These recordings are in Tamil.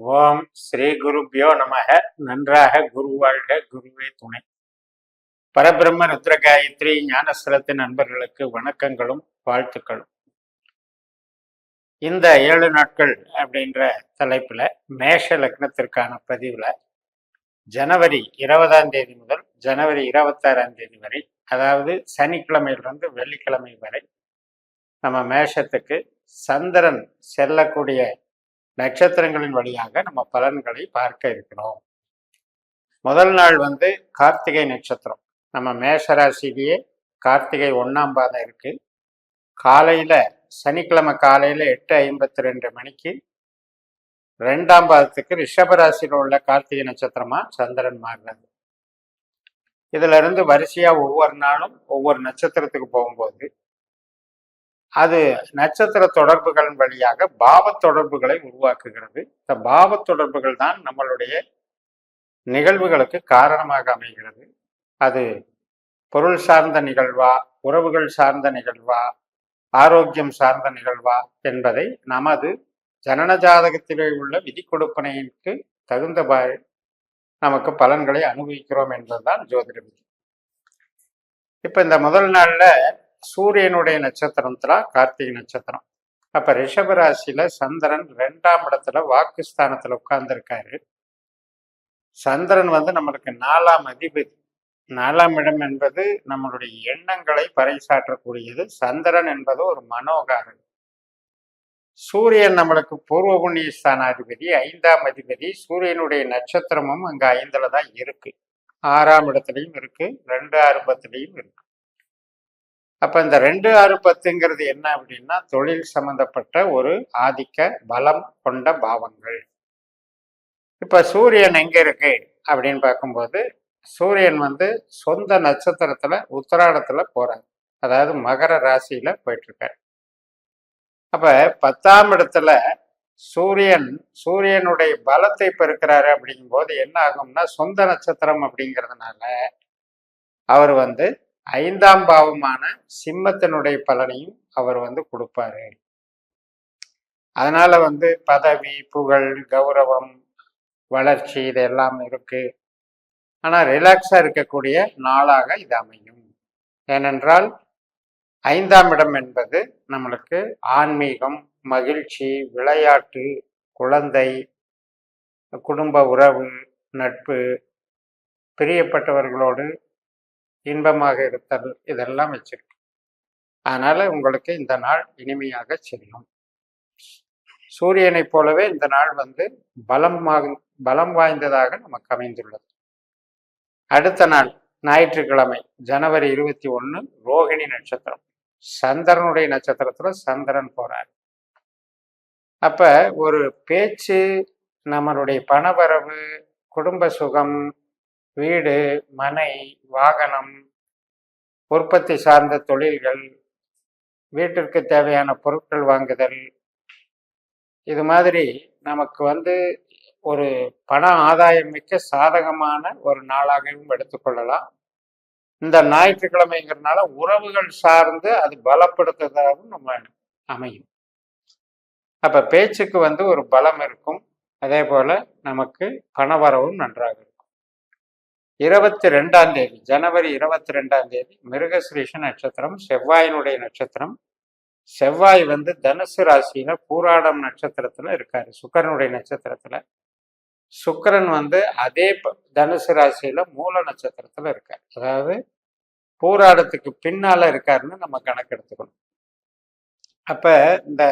ஓம் ஸ்ரீ குருபியோ நமக. நன்றாக குரு வாழ்க குருவே துணை. பரபிரம்ம ருத்ர காயத்ரி ஞானஸ்தலத்தின் நண்பர்களுக்கு வணக்கங்களும் வாழ்த்துக்களும். இந்த ஏழு நாட்கள் அப்படின்ற தலைப்புல மேஷ லக்னத்திற்கான பதிவுல ஜனவரி இருபதாம் தேதி முதல் ஜனவரி இருபத்தாறாம் தேதி வரை அதாவது சனிக்கிழமையிலிருந்து வெள்ளிக்கிழமை வரை நம்ம மேஷத்துக்கு சந்திரன் செல்லக்கூடிய நட்சத்திரங்களின் வழியாக நம்ம பலன்களை பார்க்க இருக்கிறோம். முதல் நாள் வந்து கார்த்திகை நட்சத்திரம். நம்ம மேஷராசிலேயே கார்த்திகை ஒன்றாம் பாதம் இருக்கு. காலையில சனிக்கிழமை காலையில எட்டு ஐம்பத்தி ரெண்டு மணிக்கு ரெண்டாம் பாதத்துக்கு ரிஷபராசியில் உள்ள கார்த்திகை நட்சத்திரமா சந்திரன் மாறுறது இதுல இருந்து வரிசையா ஒவ்வொரு நாளும் ஒவ்வொரு நட்சத்திரத்துக்கு போகும்போது அது நட்சத்திர தொடர்புகளின் வழியாக பாவ தொடர்புகளை உருவாக்குகிறது. இந்த பாவ தொடர்புகள் தான் நம்மளுடைய நிகழ்வுகளுக்கு காரணமாக அமைகிறது. அது பொருள் சார்ந்த நிகழ்வா உறவுகள் சார்ந்த நிகழ்வா ஆரோக்கியம் சார்ந்த நிகழ்வா என்பதை நமது ஜனன ஜாதகத்திலே உள்ள விதி கொடுப்பனைக்கு தகுந்தவாறு நமக்கு பலன்களை அனுபவிக்கிறோம் என்பதுதான் ஜோதிட விதி. இப்ப இந்த முதல் நாள்ல சூரியனுடைய நட்சத்திரத்துல கார்த்திகை நட்சத்திரம். அப்ப ரிஷபராசியில சந்திரன் ரெண்டாம் இடத்துல வாக்குஸ்தானத்துல உட்கார்ந்துருக்காரு. சந்திரன் வந்து நம்மளுக்கு நாலாம் அதிபதி. நாலாம் இடம் என்பது நம்மளுடைய எண்ணங்களை பறைசாற்றக்கூடியது. சந்திரன் என்பது ஒரு மனோகாரன். சூரியன் நம்மளுக்கு பூர்வ புண்ணிய ஸ்தானாதிபதி ஐந்தாம் அதிபதி. சூரியனுடைய நட்சத்திரமும் அங்க ஐந்துல தான் இருக்கு. ஆறாம் இடத்துலையும் இருக்கு ரெண்டு ஆறு இருக்கு. அப்போ இந்த ரெண்டு ஆறு பத்துங்கிறது என்ன அப்படின்னா தொழில் சம்பந்தப்பட்ட ஒரு ஆதிக்க பலம் கொண்ட பாவங்கள். இப்போ சூரியன் எங்கே இருக்கு அப்படின்னு பார்க்கும்போது சூரியன் வந்து சொந்த நட்சத்திரத்தில் உத்தராடத்தில் போகிறார் அதாவது மகர ராசியில் போயிட்டுருக்கார். அப்போ பத்தாம் இடத்துல சூரியன் சூரியனுடைய பலத்தை பெருக்கிறாரு அப்படிங்கும்போது என்ன ஆகும்னா சொந்த நட்சத்திரம் அப்படிங்கிறதுனால அவர் வந்து ஐந்தாம் பாவமான சிம்மத்தினுடைய பலனையும் அவர் வந்து கொடுப்பாரு. அதனால வந்து பதவி புகழ் கௌரவம் வளர்ச்சி இதெல்லாம் இருக்கு. ஆனால் ரிலாக்ஸாக இருக்கக்கூடிய நாளாக இது அமையும். ஏனென்றால் ஐந்தாம் இடம் என்பது நம்மளுக்கு ஆன்மீகம் மகிழ்ச்சி விளையாட்டு குழந்தை குடும்ப உறவு நட்பு பிரியப்பட்டவர்களோடு இன்பமாக இருத்தல் இதெல்லாம் வச்சிருக்கு. அதனால உங்களுக்கு இந்த நாள் இனிமையாக செல்லும். சூரியனைப் போலவே இந்த நாள் வந்து பலம் பலம் வாய்ந்ததாக நமக்கு அமைந்துள்ளது. அடுத்த நாள் ஞாயிற்றுக்கிழமை ஜனவரி இருபத்தி ஒன்று ரோகிணி நட்சத்திரம். சந்திரனுடைய நட்சத்திரத்துல சந்திரன் போறார். அப்ப ஒரு பேச்சு நம்மளுடைய பணவரவு குடும்ப சுகம் வீடு மனை வாகனம் உற்பத்தி சார்ந்த தொழில்கள் வீட்டிற்கு தேவையான பொருட்கள் வாங்குதல். இது மாதிரி நமக்கு வந்து ஒரு பண ஆதாயம் மிக்க சாதகமான ஒரு நாளாகவும் எடுத்துக்கொள்ளலாம் இந்த ஞாயிற்றுக்கிழமைங்கிறதுனால உறவுகள் சார்ந்து அது பலப்படுத்துறதாகவும் நம்ம அமையும். அப்ப பேச்சுக்கு வந்து ஒரு பலம் இருக்கும். அதே போல நமக்கு பணவரவும் நன்றாக இருக்கும். இருபத்தி ரெண்டாம் தேதி ஜனவரி இருபத்தி ரெண்டாம் தேதி மிருகசிரீஷ நட்சத்திரம் செவ்வாயினுடைய நட்சத்திரம். செவ்வாய் வந்து தனுசு ராசியில பூராடம் நட்சத்திரத்துல இருக்காரு சுக்கரனுடைய நட்சத்திரத்துல. சுக்கரன் வந்து அதே தனுசு ராசியில மூல நட்சத்திரத்துல இருக்கார். அதாவது பூராடத்துக்கு பின்னால இருக்காருன்னு நம்ம கணக்கெடுத்துக்கணும். அப்ப இந்த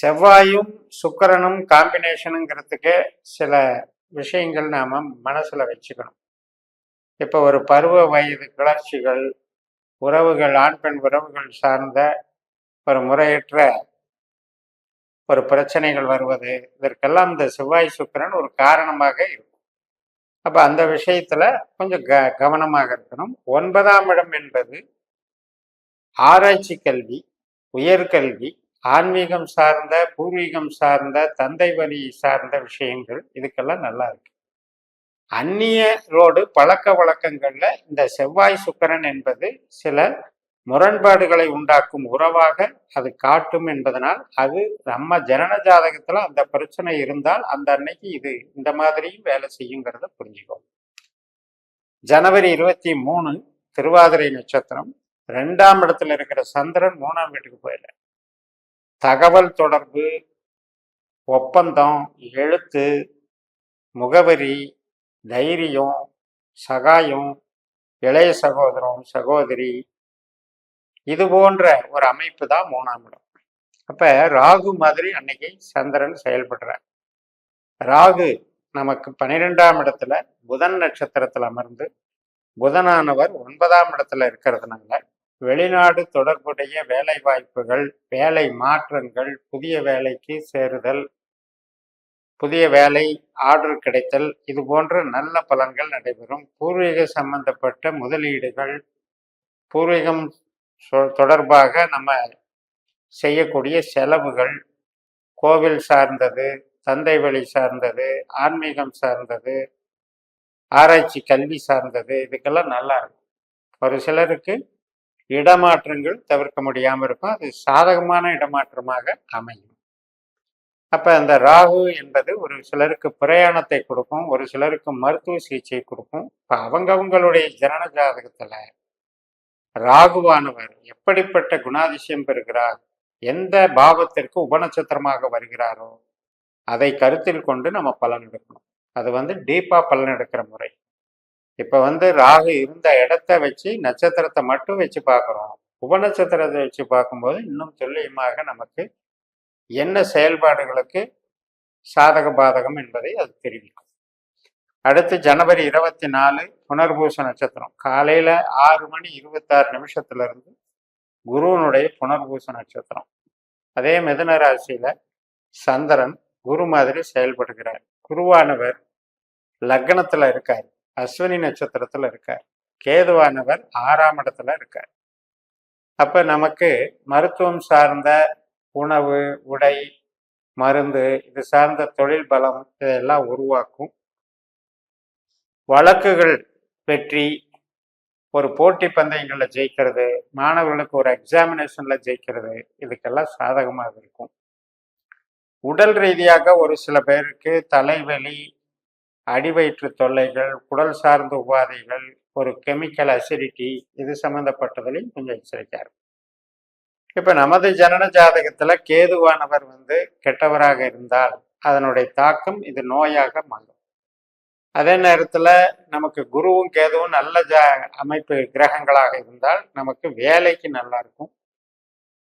செவ்வாயும் சுக்கரனும் காம்பினேஷனுங்கிறதுக்கே சில விஷயங்கள் நாம மனசுல வச்சுக்கணும். இப்போ ஒரு பருவ வயது கிளர்ச்சிகள் உறவுகள் ஆண் பெண் உறவுகள் சார்ந்த ஒரு முறையற்ற ஒரு பிரச்சனைகள் வருவது இதற்கெல்லாம் இந்த செவ்வாய் சுக்கரன் ஒரு காரணமாக இருக்கும். அப்போ அந்த விஷயத்தில் கொஞ்சம் க கவனமாக இருக்கணும். ஒன்பதாம் இடம் என்பது ஆராய்ச்சி கல்வி உயர்கல்வி ஆன்மீகம் சார்ந்த பூர்வீகம் சார்ந்த தந்தை வழி சார்ந்த விஷயங்கள். இதுக்கெல்லாம் நல்லா இருக்கு. அந்நிய ரோடு பழக்க வழக்கங்கள்ல இந்த செவ்வாய் சுக்கரன் என்பது சில முரண்பாடுகளை உண்டாக்கும் உறவாக அது காட்டும் என்பதனால் அது நம்ம ஜனன ஜாதகத்துல அந்த பிரச்சனை இருந்தால் அந்த அன்னைக்கு இது இந்த மாதிரியும் வேலை செய்யுங்கிறத புரிஞ்சுக்கோங்க ஜனவரி இருபத்தி மூணு திருவாதிரை நட்சத்திரம். ரெண்டாம் இடத்துல இருக்கிற சந்திரன் மூணாம் வீட்டுக்கு போயிடல தகவல் தொடர்பு ஒப்பந்தம் எழுத்து முகவரி தைரியம் சகாயம் இளைய சகோதரம் சகோதரி இது போன்ற ஒரு அமைப்பு தான் மூணாம் இடம். அப்ப ராகு மாதிரி அன்னைக்கு சந்திரன் செயல்படுறார். ராகு நமக்கு பன்னிரெண்டாம் இடத்துல புதன் நட்சத்திரத்தில் அமர்ந்து புதனானவர் ஒன்பதாம் இடத்துல இருக்கிறதுனால வெளிநாடு தொடர்புடைய வேலை வாய்ப்புகள் வேலை மாற்றங்கள் புதிய வேலைக்கு சேருதல் புதிய வேலை ஆர்டர் கிடைத்தல் இது போன்ற நல்ல பலன்கள் நடைபெறும். பூர்வீக சம்பந்தப்பட்ட முதலீடுகள் பூர்வீகம் சொ- தொடர்பாக நம்ம செய்யக்கூடிய செலவுகள் கோவில் சார்ந்தது தந்தை வழி சார்ந்தது ஆன்மீகம் சார்ந்தது ஆராய்ச்சி கல்வி சார்ந்தது இதுக்கெல்லாம் நல்லா இருக்கும். ஒரு சிலருக்கு இடமாற்றங்கள் தவிர்க்க முடியாமல் இருக்கும். அது சாதகமான இடமாற்றமாக அமையும். அப்ப அந்த ராகு என்பது ஒரு சிலருக்கு பிரயாணத்தை கொடுக்கும் ஒரு சிலருக்கு மருத்துவ சிகிச்சை கொடுக்கும். இப்ப அவங்கவங்களுடைய ஜனன ஜாதகத்துல ராகுவானவர் எப்படிப்பட்ட குணாதிசயம் பெறுகிறார்? எந்த பாவத்திற்கு உபநட்சத்திரமாக வருகிறாரோ அதை கருத்தில் கொண்டு நம்ம பலன் எடுக்கணும். அது வந்து டீப்பா பலன் எடுக்கிற முறை. இப்ப வந்து ராகு இருந்த இடத்த வச்சு நட்சத்திரத்தை மட்டும் வச்சு பார்க்குறோம். உபநட்சத்திரத்தை வச்சு பார்க்கும்போது இன்னும் துல்லியமாக நமக்கு என்ன செயல்பாடுகளுக்கு சாதக பாதகம் என்பதை அது தெரிவிக்கும். அடுத்து ஜனவரி இருபத்தி நாலு புனர்பூச நட்சத்திரம். காலையில ஆறு மணி இருபத்தாறு நிமிஷத்துல இருந்து குருவனுடைய புனர்பூச நட்சத்திரம். அதே மிதன ராசியில சந்திரன் குரு மாதிரி செயல்படுகிறார். குருவானவர் லக்னத்துல இருக்கார். அஸ்வினி நட்சத்திரத்துல இருக்கார். கேதுவானவர் ஆறாம் இடத்துல இருக்கார். அப்ப நமக்கு மருத்துவம் சார்ந்த உணவு உடை மருந்து இது சார்ந்த தொழில் பலம் இதெல்லாம் உருவாக்கும். வழக்குகள் வெற்றி ஒரு போட்டி பந்தயங்களில் ஜெயிக்கிறது மாணவர்களுக்கு ஒரு எக்ஸாமினேஷனில் ஜெயிக்கிறது இதுக்கெல்லாம் சாதகமாக இருக்கும். உடல் ரீதியாக ஒரு சில பேருக்கு தலைவலி அடிவயிற்று தொல்லைகள் குடல் சார்ந்த உபாதைகள் ஒரு கெமிக்கல் அசிடிட்டி இது சம்பந்தப்பட்டதிலையும் கொஞ்சம் எச்சரிக்கையாக இருக்கும். இப்ப நமது ஜனன ஜாதகத்துல கேதுவானவர் வந்து கெட்டவராக இருந்தால் அதனுடைய தாக்கம் இது நோயாக மாறும். அதே நேரத்துல நமக்கு குருவும் கேதுவும் நல்ல ஜா அமைப்பு கிரகங்களாக இருந்தால் நமக்கு வேலைக்கு நல்லா இருக்கும்.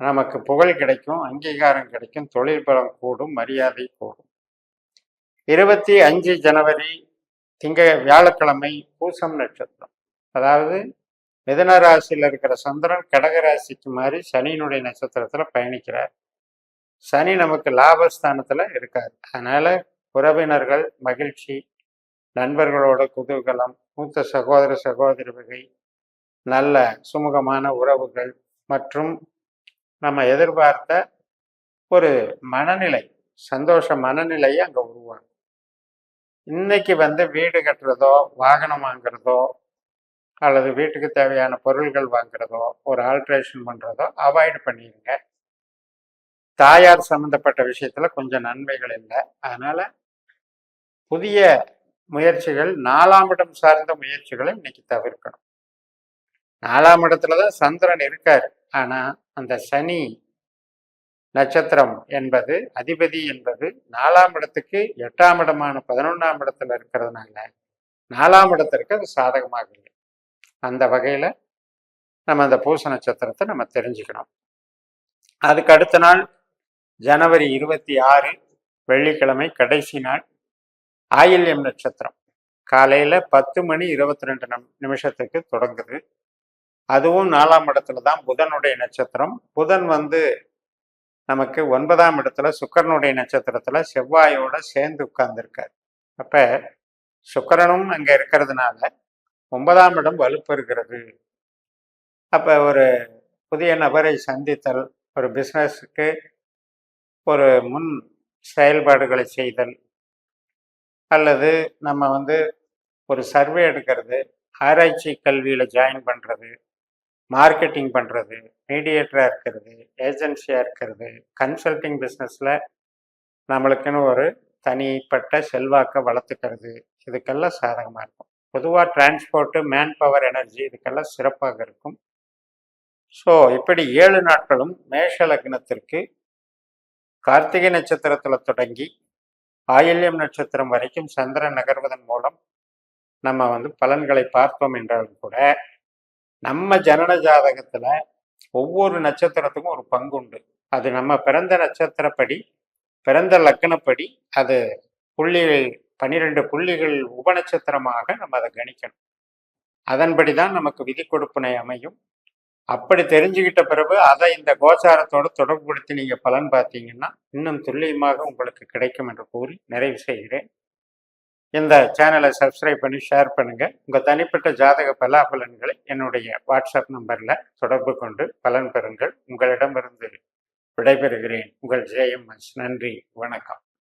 நமக்கு புகழ் கிடைக்கும் அங்கீகாரம் கிடைக்கும் தொழில் பலம் கூடும் மரியாதை கூடும். இருபத்தி அஞ்சு ஜனவரி திங்க வியாழக்கிழமை பூசம் நட்சத்திரம். அதாவது மிதன ராசியில் இருக்கிற சந்திரன் கடக ராசிக்கு மாதிரி சனியினுடைய நட்சத்திரத்தில் பயணிக்கிறார். சனி நமக்கு லாபஸ்தானத்தில் இருக்கார். அதனால் உறவினர்கள் மகிழ்ச்சி நண்பர்களோட குதூகலம் மூத்த சகோதர சகோதரி வகை நல்ல சுமூகமான உறவுகள் மற்றும் நம்ம எதிர்பார்த்த ஒரு மனநிலை சந்தோஷ மனநிலையை அங்கே உருவாகும் இன்னைக்கு வந்து வீடு கட்டுறதோ வாகனம் வாங்குறதோ அல்லது வீட்டுக்கு தேவையான பொருள்கள் வாங்குறதோ ஒரு ஆல்ட்ரேஷன் பண்ணுறதோ அவாய்ட் பண்ணிடுங்க தாயார் சம்மந்தப்பட்ட விஷயத்தில் கொஞ்சம் நன்மைகள் இல்லை. அதனால் புதிய முயற்சிகள் நாலாம் இடம் சார்ந்த முயற்சிகளை இன்னைக்கு தவிர்க்கணும். நாலாம் இடத்துல தான் சந்திரன் இருக்கார். ஆனால் அந்த சனி நட்சத்திரம் என்பது அதிபதி என்பது நாலாம் இடத்துக்கு எட்டாம் இடமான பதினொன்றாம் இடத்துல இருக்கிறதுனால நாலாம் இடத்திற்கு அது சாதகமாக இல்லை. அந்த வகையில் நம்ம அந்த பூச நட்சத்திரத்தை நம்ம தெரிஞ்சுக்கணும். அதுக்கு அடுத்த நாள் ஜனவரி இருபத்தி ஆறு வெள்ளிக்கிழமை கடைசி நாள் ஆயில்யம் நட்சத்திரம். காலையில் பத்து மணி இருபத்தி ரெண்டு நிமிஷத்துக்கு தொடங்குது. அதுவும் நாலாம் இடத்துல தான் புதனுடைய நட்சத்திரம். புதன் வந்து நமக்கு ஒன்பதாம் இடத்துல சுக்கரனுடைய நட்சத்திரத்தில் செவ்வாயோட சேர்ந்து உட்கார்ந்துருக்கார். அப்போ சுக்கரனும் அங்கே இருக்கிறதுனால ஒன்பதாம் இடம் வலுப்பெறுகிறது அப்போ ஒரு புதிய நபரை சந்தித்தல் ஒரு பிஸ்னஸுக்கு ஒரு முன் செயல்பாடுகளை செய்தல் அல்லது நம்ம வந்து ஒரு சர்வே எடுக்கிறது ஆராய்ச்சி கல்வியில் ஜாயின் பண்ணுறது மார்க்கெட்டிங் பண்ணுறது மீடியேட்டராக இருக்கிறது ஏஜென்சியாக இருக்கிறது கன்சல்டிங் பிஸ்னஸில் நம்மளுக்குன்னு ஒரு தனிப்பட்ட செல்வாக்கை வளர்த்துக்கிறது. இதுக்கெல்லாம் சாதகமாக இருக்கும். பொதுவாக டிரான்ஸ்போர்ட்டு மேன் பவர் எனர்ஜி இதுக்கெல்லாம் சிறப்பாக இருக்கும். ஸோ இப்படி ஏழு நாட்களும் மேஷ லக்னத்திற்கு கார்த்திகை நட்சத்திரத்தில் தொடங்கி ஆயில்யம் நட்சத்திரம் வரைக்கும் சந்திரன் நகர்வதன் மூலம் நம்ம வந்து பலன்களை பார்த்தோம் என்றாலும் கூட நம்ம ஜனன ஜாதகத்தில் ஒவ்வொரு நட்சத்திரத்துக்கும் ஒரு பங்கு உண்டு. அது நம்ம பிறந்த நட்சத்திரப்படி பிறந்த லக்னப்படி அது புள்ளி பன்னிரெண்டு புள்ளிகள் உபநட்சத்திரமாக நம்ம அதை கணிக்கணும். அதன்படி தான் நமக்கு விதி கொடுப்பினை அமையும். அப்படி தெரிஞ்சுக்கிட்ட பிறகு அதை இந்த கோச்சாரத்தோடு தொடர்புபடுத்தி நீங்க பலன் பார்த்தீங்கன்னா இன்னும் துல்லியமாக உங்களுக்கு கிடைக்கும் என்று கூறி நிறைவு செய்கிறேன். இந்த சேனலை சப்ஸ்கிரைப் பண்ணி ஷேர் பண்ணுங்க. உங்க தனிப்பட்ட ஜாதக பலாபலன்களை என்னுடைய வாட்ஸ்அப் நம்பர்ல தொடர்பு கொண்டு பலன் பெறுங்கள். உங்களிடமிருந்து விடைபெறுகிறேன். உங்கள் ஜெயம் நன்றி. வணக்கம்.